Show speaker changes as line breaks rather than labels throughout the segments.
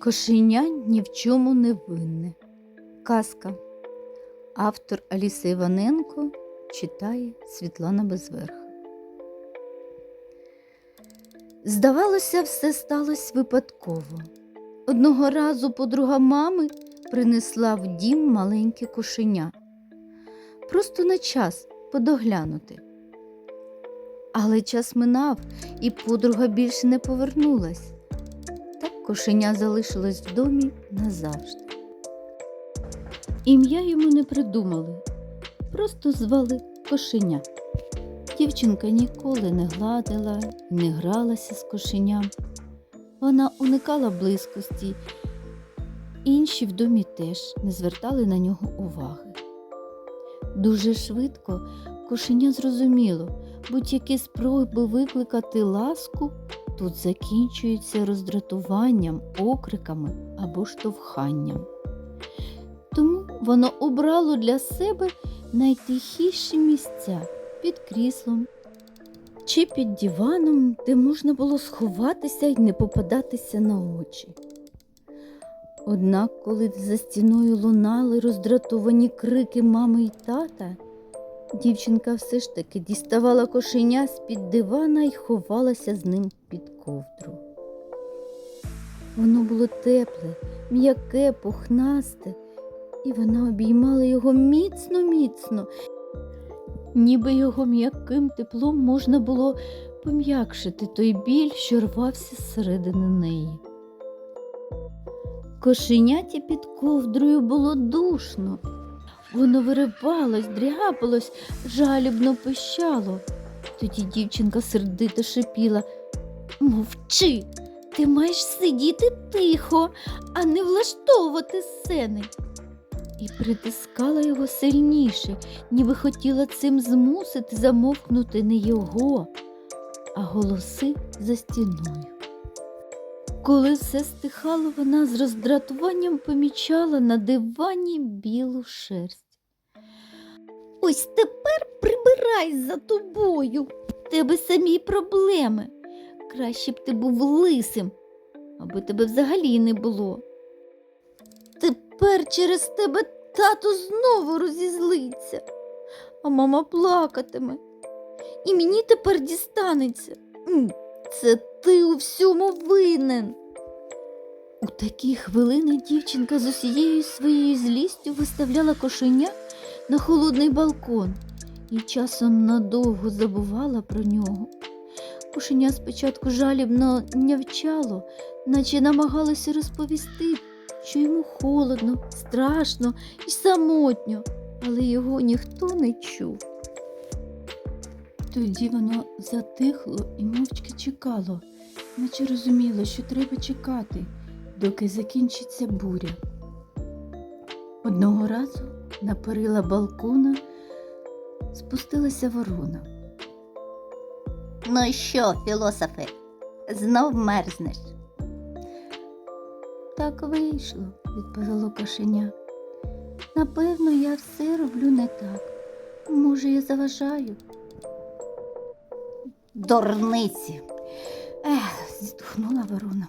Кошеня ні в чому не винне. Казка. Автор Аліса Іваненко читає Світлана Безверха. Здавалося, все сталося випадково. Одного разу подруга мами принесла в дім маленьке кошеня. Просто на час подоглянути. Але час минав, і подруга більше не повернулась. Кошеня залишилось в домі назавжди. Ім'я йому не придумали, просто звали кошеня. Дівчинка ніколи не гладила не гралася з кошеням. Вона уникала близькості, інші в домі теж не звертали на нього уваги. Дуже швидко кошеня зрозуміло, будь-які спроби викликати ласку тут закінчуються роздратуванням, окриками або штовханням. Тому воно обрало для себе найтихіші місця під кріслом чи під диваном, де можна було сховатися і не попадатися на очі. Однак, коли за стіною лунали роздратовані крики мами й тата, дівчинка все ж таки діставала кошеня з-під дивана і ховалася з ним під ковдру. Воно було тепле, м'яке, пухнасте, і вона обіймала його міцно, міцно, ніби його м'яким теплом можна було пом'якшити той біль, що рвався зсередини неї. Кошеняті під ковдрою було душно. Воно виривалось, дряпалось, жалібно пищало. Тоді дівчинка сердито шипіла Мовчи, ти маєш сидіти тихо, а не влаштовувати сцени. І притискала його сильніше, ніби хотіла цим змусити замовкнути не його, а голоси за стіною. Коли все стихало, вона з роздратуванням помічала на дивані білу шерсть. Ось тепер прибирай за тобою. Тебе самі проблеми. Краще б ти був лисим, аби тебе взагалі не було. Тепер через тебе тато знову розізлиться, а мама плакатиме. І мені тепер дістанеться. Це ти у всьому винен. У такі хвилини дівчинка з усією своєю злістю виставляла кошеня на холодний балкон і часом надовго забувала про нього. Кошеня спочатку жалібно нявчало, наче намагалося розповісти, що йому холодно, страшно і самотньо, але його ніхто не чув. Тоді воно затихло і мовчки чекало, наче розуміло, що треба чекати, доки закінчиться буря. Одного разу на перила балкона спустилася ворона.
Ну що, філософи, знов мерзнеш?
Так вийшло, відповіло кошеня. Напевно, я все роблю не так. Може, я заважаю?
Дурниці.
Ех, зітхнула ворона.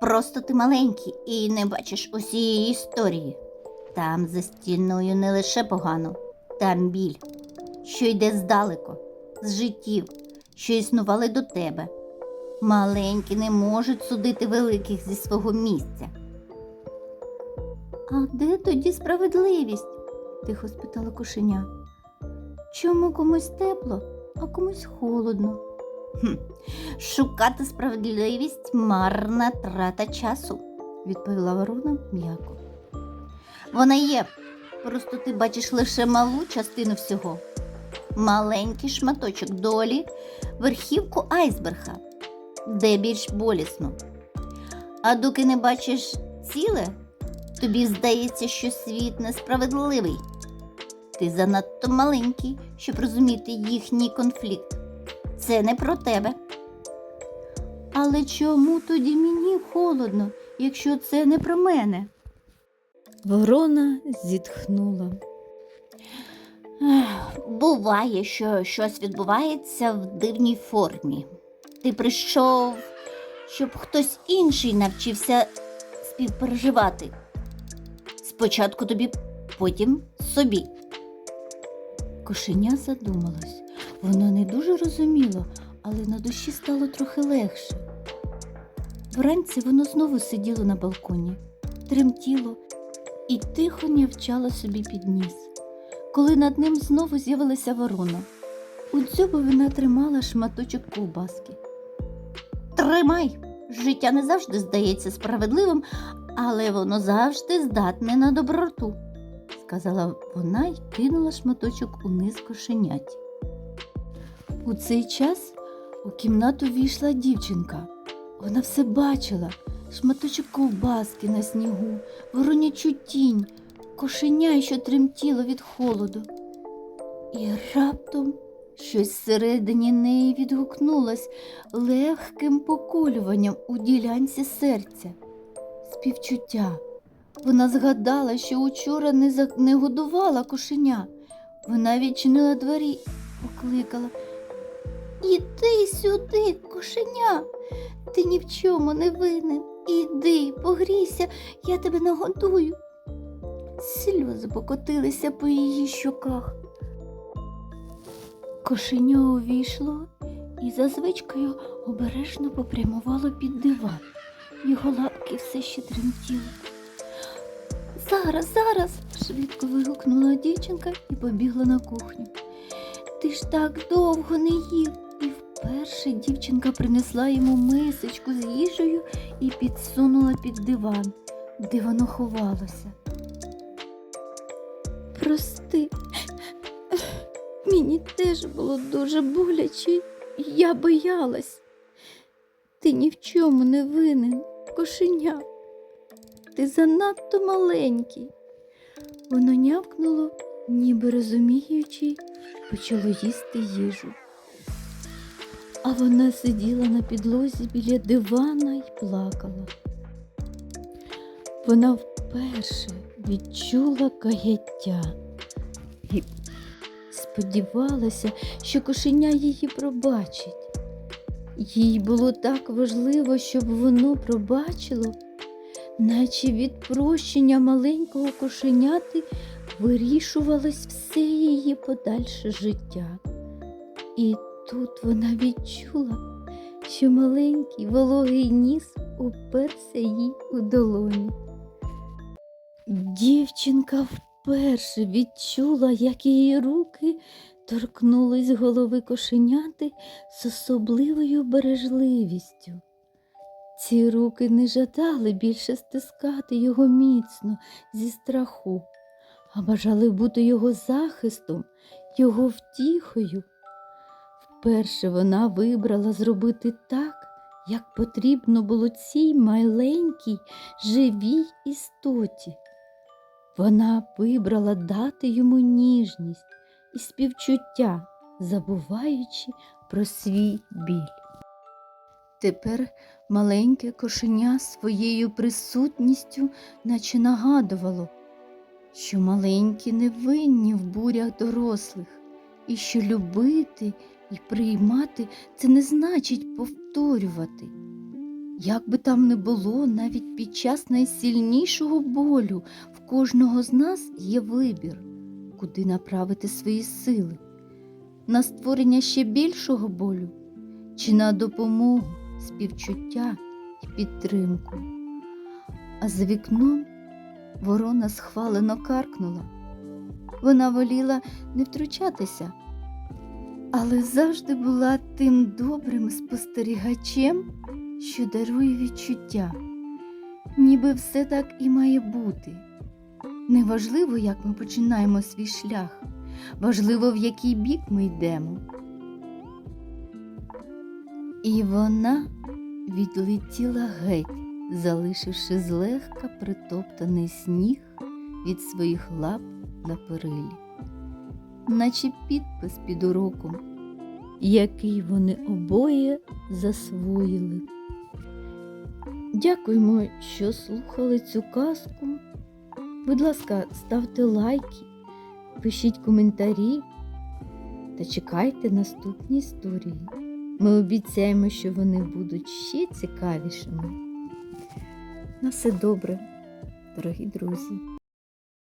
Просто ти маленький і не бачиш усієї історії. Там за стіною не лише погано, там біль, що йде здалеку, з життів, що існували до тебе. Маленькі не можуть судити великих зі свого місця.
А де тоді справедливість? тихо спитала кошеня. Чому комусь тепло, а комусь холодно?
Хм. Шукати справедливість марна трата часу.
відповіла ворона м'яко.
Вона є, просто ти бачиш лише малу частину всього. Маленький шматочок долі, верхівку айсберга, де більш болісно. А доки не бачиш ціле, тобі здається, що світ несправедливий. Ти занадто маленький, щоб розуміти їхній конфлікт. Це не про тебе.
Але чому тоді мені холодно, якщо це не про мене? Ворона зітхнула.
Буває, що щось відбувається в дивній формі. Ти прийшов, щоб хтось інший навчився співпереживати. Спочатку тобі, потім собі.
Кошеня задумалось. Воно не дуже розуміло, але на душі стало трохи легше. Вранці воно знову сиділо на балконі, тремтіло і тихо нявчало собі під ніс. Коли над ним знову з'явилася ворона, у дзьобу вона тримала шматочок ковбаски.
Тримай! Життя не завжди здається справедливим, але воно завжди здатне на доброту.
сказала вона й кинула шматочок униз кошеняті. У цей час у кімнату війшла дівчинка. Вона все бачила шматочок ковбаски на снігу, воронячу тінь, кошеня, що тремтіло від холоду. І раптом щось всередині неї відгукнулось легким поколюванням у ділянці серця. Співчуття. Вона згадала, що учора не, за... не годувала кошеня. Вона відчинила двері і покликала. Іди сюди, кошеня. Ти ні в чому не винен. Іди, погрійся, я тебе нагодую. Сльози покотилися по її щоках. Кошеня увійшло і за звичкою обережно попрямувало під диван. Його лапки все ще тремтіли. Зараз, зараз, швидко вигукнула дівчинка і побігла на кухню. Ти ж так довго не їв. І вперше дівчинка принесла йому мисочку з їжею і підсунула під диван, де воно ховалося. Прости, мені теж було дуже боляче, я боялась. Ти ні в чому не винен, кошеня. Ти занадто маленький. Воно нявкнуло, ніби розуміючи, почало їсти їжу. А вона сиділа на підлозі біля дивана й плакала. Вона вперше відчула каяття і сподівалася, що кошеня її пробачить. Їй було так важливо, щоб воно пробачило, наче від прощення маленького кошеняти вирішувалось все її подальше життя. І тут вона відчула, що маленький вологий ніс уперся їй у долоні. Дівчинка вперше відчула, як її руки торкнулись голови кошеняти з особливою бережливістю. Ці руки не жадали більше стискати його міцно зі страху, а бажали бути його захистом, його втіхою. Вперше вона вибрала зробити так, як потрібно було цій маленькій живій істоті. Вона вибрала дати йому ніжність і співчуття, забуваючи про свій біль. Тепер маленьке кошеня своєю присутністю наче нагадувало, що маленькі не винні в бурях дорослих, і що любити і приймати це не значить повторювати. Як би там не було, навіть під час найсильнішого болю в кожного з нас є вибір, куди направити свої сили, на створення ще більшого болю чи на допомогу, співчуття і підтримку. А за вікном ворона схвалено каркнула. Вона воліла не втручатися, але завжди була тим добрим спостерігачем, що дарує відчуття, ніби все так і має бути. Неважливо, як ми починаємо свій шлях, важливо, в який бік ми йдемо. І вона відлетіла геть, залишивши злегка притоптаний сніг від своїх лап на перилі, наче підпис під уроком, який вони обоє засвоїли. Дякуємо, що слухали цю казку. Будь ласка, ставте лайки, пишіть коментарі та чекайте наступні історії. Ми обіцяємо, що вони будуть ще цікавішими. На все добре, дорогі друзі.